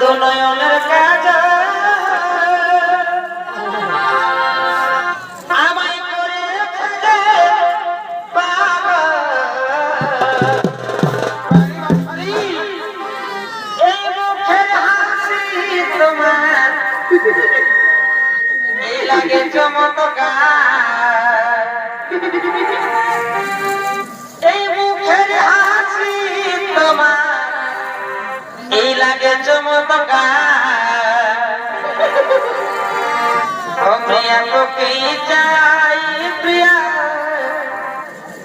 নয়নের কাজ। তোমার। লাগে চমৎকার। লাগে চমৎকার। চাই প্রিয়া?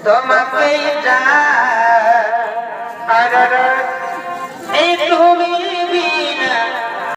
তোমাকে চাই। আর